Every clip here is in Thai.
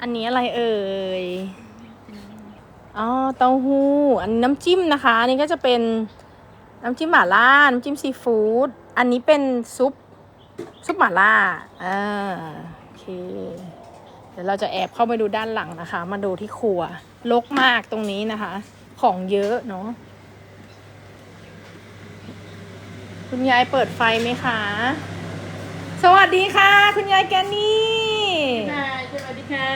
อันนี้อะไรเอ่ย อ๋อ เต้าหู้ อันน้ำจิ้มนะคะ อันนี้ก็จะเป็นน้ำจิ้มหม่าล่า น้ำจิ้มซีฟู้ด อันนี้เป็นซุป ซุปหม่าล่า อ่า โอเค เดี๋ยวเราจะแอบเข้าไปดูด้านหลังนะคะ มาดูที่ครัวลกมากตรงนี้นะคะ ของเยอะเนาะ คุณยายเปิดไฟไหมคะ สวัสดีค่ะ คุณยายแกนี่ สวัสดีค่ะ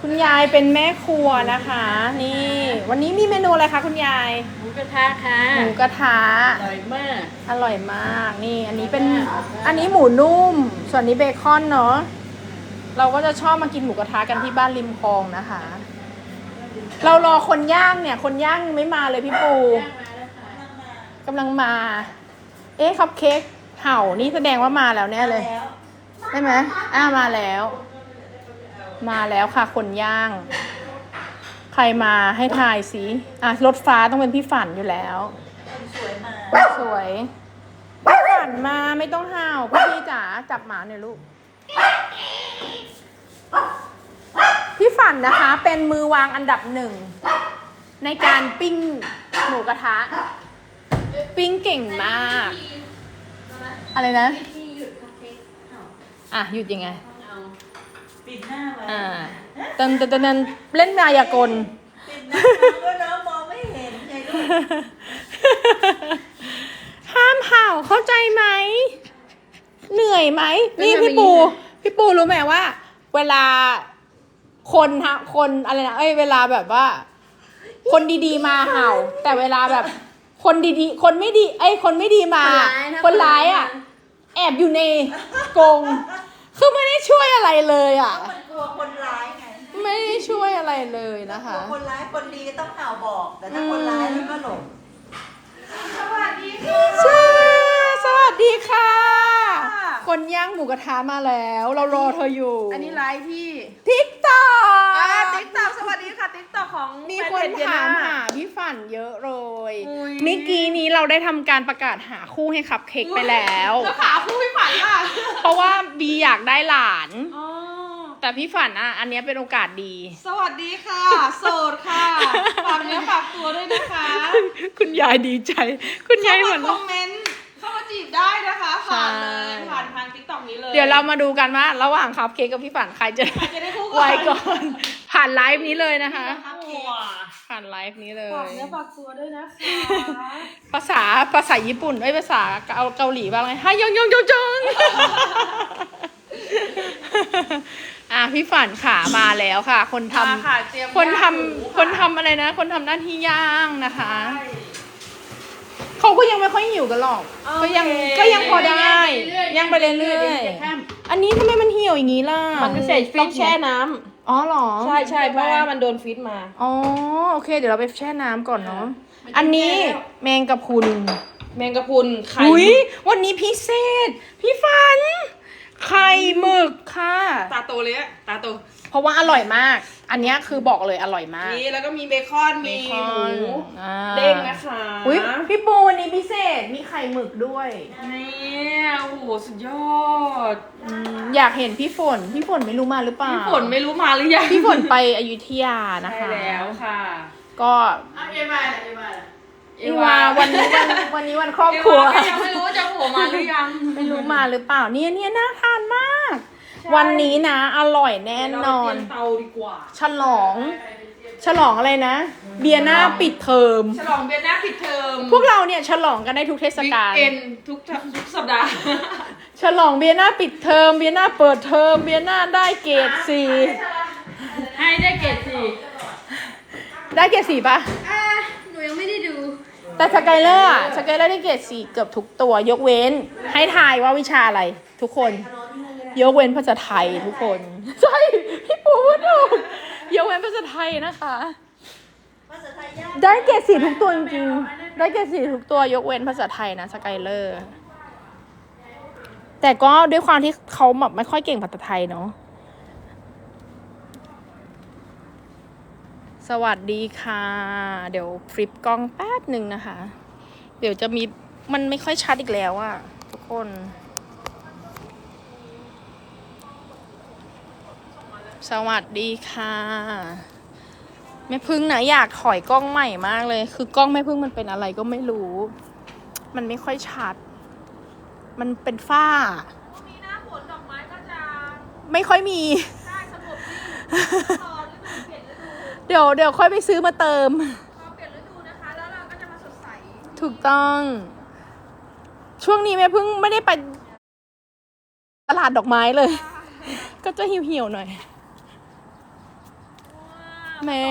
คุณยายเป็นแม่ครัวนะคะ นี่ วันนี้มีเมนูอะไรคะคุณยายหมูกระทะค่ะหมูกระทะอร่อยมากอร่อยมากนี่อันนี้เป็นอร่อยมากอันนี้หมูนุ่ม ส่วนนี้เบคอนเนาะเราก็จะชอบมากินหมูกระทะกันที่บ้านริมคลองนะคะ เรารอคนย่างเนี่ย คนย่างยังไม่มาเลยพี่ปูกำลังมา เอ๊ะคัพเค้กเห่านี่แสดงว่ามาแล้วแน่เลยใช่ไหมอ้ามาแล้ว มาแล้วค่ะคนย่าง ใครมาให้ทายสิอะรถฟ้าต้องเป็นพี่ฝันอยู่แล้วสวยมากสวยพี่ฝันมาไม่ต้องห้าวพี่พี่จ๋าจับหมาหน่อยลูก พี่ฝันนะคะ เป็นมือวางอันดับหนึ่ง ในการปิ้งหมูกระทะ ปิ้งเก่งมาก อะไรนะ ที่หยุดคัพเค้กเอาอะหยุดยังไงเอา ปิดหน้าไว้อ่าเตินเตินเตินเตินเล่นมายากล ปิดหน้าไว้น้องมองไม่เห็นไงลูกห้ามเห่าเข้าใจไหม เหนื่อยไหม นี่เป็นแบบพี่ปูนี้นะพี่ปูรู้ไหมว่า เวลาคนฮะคนอะไรนะ เอ้ย เวลาแบบว่า คนดีๆมาเห่า แต่เวลาแบบ คนดีๆ คนไม่ดีไอ้ย คนไม่ดีมา คนร้ายอะ แอบอยู่ในกรง คือไม่ได้ช่วยอะไรเลยอะ มันกลัวคนร้ายไงไม่ได้ช่วยอะไรเลยนะคะ กลัวคนร้ายคนดีต้องเห่าบอก แต่ถ้าคนร้ายแล้วก็หลงใช่สวัสดีค่ะ คนย่างหมูกระทะมาแล้ว เรารอเธออยู่อันนี้ไลฟ์ที่ทิกตอกติ๊กต็อกสวัสดีค่ะติ๊กต็อกของมีแฟคนเพจเดียถามน่หาพี่ฝันเยอะเลยอุ๊ยเมื่อกี้นี้เราได้ทำการประกาศหาคู่ให้ขับเค้กไปแล้ว แล้วขาคู่พี่ฝันล่ะเพ ราะว่าบีอยากได้หลาน อ๋อแต่พี่ฝันอะ อันเนี้ยเป็นโอกาสดี สวัสดีค่ะ โสดค่ะฝากเนื้อฝากตัวด้วยนะคะ คุณยายดีใจ คุณยายเข้าเหมืมาอนคอมเมนต์เข้ามาจี บได้นะคะผ่านเลยใช่ ผ่านทางติ๊กต็อกนี้เลย เดี๋ยวเรามาดูกันว่าระหว่างขับเค้กกับพี่ฝันใครจะใครจะได้คู่กัน ไวก่อน ผ่านไลฟ์นี้เลยนะคะหัวผ่านไลฟ์นี้เลฝากยเนื้อฝากตัวด้วยนะคะ ภาษาภาษาญี่ปุ่นเอ้ยภาษาเกาเกาหลีบ้างไงฮายองยองยองจง อะพี่ฝันขามาแล้วค่ะ คนทมาค่ะเตรียมำคนทำย่างหมูค่ะคนทำอะไรนะ คนทำหน้าที่ย่างนะคะเขา ก็ยังไม่ค่อยหิวกันหรอก ก็ยังก็ยังพอได้ ยังไปเรื่อยๆอันนี้ทำไมมันเหี่ยวอย่างนี้ล่ะมันใส่ฟิตแช่น้ำอ๋อเหรอ ใช่ใช่เพราะว่ามันโดนฟิตมา อ๋อโอเค เดี๋ยวเราไปแช่น้ำก่อนเนาะ อันนี้แมงกะพรุน แมงกะพรุนไข่อุ้ยวันนี้พิเศษ พี่ฟัน ไข่หมึกค่ะ ตาโตเลยอะตาโต เพราะว่าอร่อยมาก อันเนี้ยคือบอกเลยอร่อยมาก นี่แล้วก็มีเบคอนมีเบคอนหมูอ่าเด้งนะคะอุ้ยพี่ปูวันนี้พิเศษมีไข่หมึกด้วยนี่โอ้โหสุดยอดอืมอยากเห็นพี่ฝน พี่ฝนไม่รู้มาหรือเปล่า พี่ฝนไม่รู้มาหรือยังพี่ฝนไปอยุธยานะใช่คะ แล้วค่ะก็เอวาเอวาอีวาวันนี้วันวันนี้วันครอบเอครัววาก็ยังไม่รู้ว่าจะโผล่มาหรือยัง ไม่รู้มาหรือเปล่าเนี่ยเนี่ยน่าทานมาก วันนี้นะอร่อยแน่นอน เราเตรียมเตาดีกว่า ฉลอง ฉลองอะไรนะ เบียร์หน้าปิดเทอม ฉลองเบียร์หน้าปิดเทอมพวกเราเนี่ยฉลองกันได้ทุกเทศวิกกาล เอนทุกทุกสัปดาห์ฉลองเบียร์หน้าปิดเทอม เบียร์หน้าเปิดเทอม เบียร์หน้าได้เกรดสี่ให้ได้เกรดสี่ได้เกรดสี่ปะอ่าหนูยังไม่ได้ดูแต่สกายเลอร์อะสกายเลอร์ได้เกรดสี่เกือบทุกตัวยกเว้น ให้ทายว่าวิชาอะไร ทุกคน ยกเว้นภาษาไทยทุกคน ใช่ พี่ปูพูดถูกยกเว้นภาษาไทยนะคะ ภาษาไทยยากได้เกรดสี่ทุกตัวจริงๆ ได้เกรดสี่ทุกตัวยกเว้นภาษาไทยนะสกายเลอร์ แต่ก็ด้วยความที่เขาแบบไม่ค่อยเก่งภาษาไทยเนาะ สวัสดีค่ะ เดี๋ยวฟลิปกล้องแป๊บหนึ่งนะคะ เดี๋ยวจะมีมันไม่ค่อยชัดอีกแล้วอะทุกคน สวัสดีค่ะแม่พึ่งนะอยากถอยกล้องใหม่มากเลย คือกล้องแม่พึ่งมันเป็นอะไรก็ไม่รู้ มันไม่ค่อยชัด มันเป็นฝ้า มีหน้าฝนดอกไม้ก็จะไม่ค่อยมี ได้สงบนิ่งรอฤดูเปลี่ยนฤดูเดี๋ยวเดี๋ยวค่อยไปซื้อมาเติม พอเปลี่ยนฤดูนะคะ แล้วเราก็จะมาสดใสถูกต้อง ช่วงนี้แม่พึ่งไม่ได้ไปตลาดดอกไม้เลย ก็จะเหี่ยวๆหน่อย แม่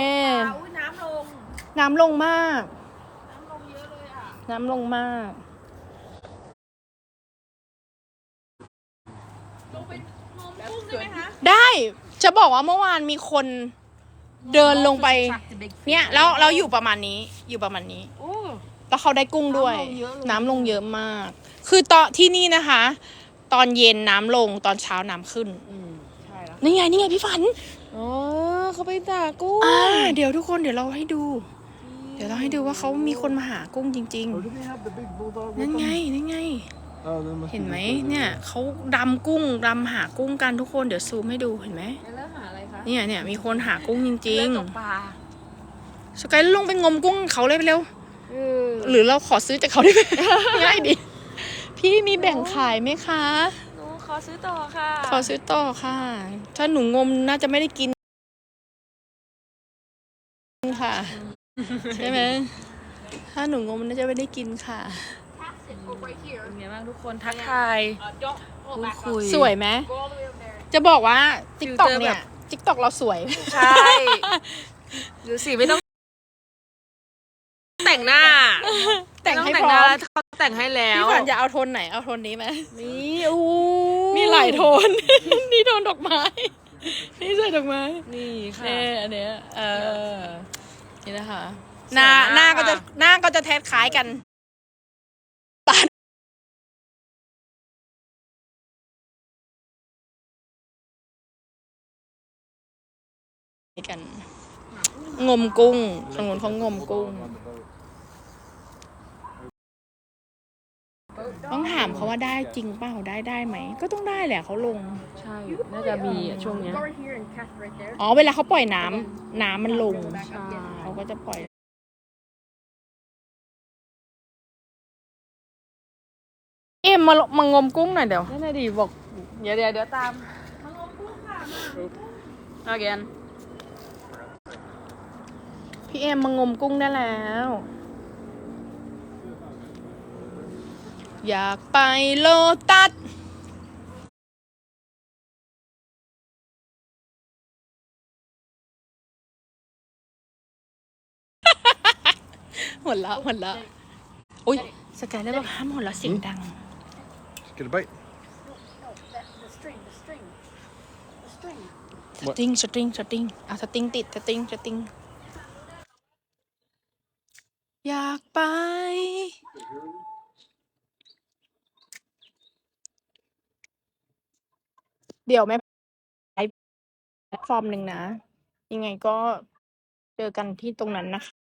อุ้ยน้ำลง น้ำลงมาก น้ำลงเยอะเลยอะ น้ำลงมาก ลงไปงมกุ้งได้ไหมคะได้ จะบอกว่าเมื่อวานมีคนเดินลงไป เนี่ยแล้วเราอยู่ประมาณนี้ อยู่ประมาณนี้ โอ้ แล้วเขาได้กุ้งด้วย น้ำลงเยอะเลยน้ำลงเยอะมาก คือตอนที่นี่นะคะ ตอนเย็นน้ำลงตอนเช้าน้ำขึ้น อืมใช่แล้วนี่ไงนี่ไงพี่ฝันอ๋อ เขาไปตากกุ้งอ่าเดี๋ยวทุกคนเดี๋ยวเราให้ดู เดี๋ยวเราให้ดูว่าเขามีคนมาหากุ้งจริง Oh, do they have the big bulldog ๆ with นั่น them? ไงนั่นไง Oh, there must เห็น be ไหม the bulldog. เนี่ยเขาดำกุ้งดำหากุ้งกันทุกคนเดี๋ยวซูมให้ดูเห็นไหมเริ่มหาอะไรคะเนี่ยเนี่ยมีคนหากุ้งจริงเริ่มตกปลาๆสกายลงไปงมกุ้งเขาเลยไปเร็วเออหรือเราขอซื้อจากเขาได้ไหมง่ายดีพี่มีแบ่งขายไหมคะหนูขอซื้อต่อค่ะ ขอซื้อต่อค่ะ ถ้าหนูงมน่าจะไม่ได้กิน ค่ะ ใช่ไหมถ้าหนูงมน่าจะไม่ได้กินค่ะ เป็นไงบ้างทุกคนทักทายพูดคุย สวยไหมจะบอกว่าติ๊กต็อกฟิลเตอร์เนี่แบยบติ๊กต็อกเราสวย ใช่ดูสิไม่ต้อง แต่งหน้าแต่งให้ไม่พต้ร้อหน้ามเขาแต่งให้แล้วพี่ฝันจะเอาโทนไหนเอาโทนนี้ไหมนี่อู้มีหลายโทน นี่โทนดอกไม้ นี่ใส่ดอกไม้นี่ค่ะเน่อันเนี้ยเออ นี่นะคะสวยหน้ามากหน้าก็จะหน้าก็จะแทสคล้ายกันปาดกัน งมกุ้งตรงนู้นเขางมกุ้ง ต้องถามเขาว่าได้จริงเปล่าได้ได้ไหม ก็ต้องได้แหละเขาลง ใช่ น่าจะมีอะช่วงเนี้ย อ๋อ เวลาเขาปล่อยน้ำน้ำมันลง ใช่ เขาก็จะปล่อยเอ็มมามางมกุ้งหน่อยเดี๋ยวนั่นน่ะดิบอกเดี๋ยวเดี๋ยวเดี๋ยวตามมางมกุ้งค่ะมา again พี่เอ็มมางมกุ้งได้แล้ว อยากไปโลตัส หัวเราะหัวเราะอุ้ยสกายได้บอกห้ามหัวเราะเสียงดัง Get a bite. สตริงสตริงสตริงเอาสตริงติดสตริงสตริง อยากไป เดี๋ยวแม่ไปแพลตฟอร์มหนึ่งนะ ยังไงก็เจอกันที่ตรงนั้นนะคะ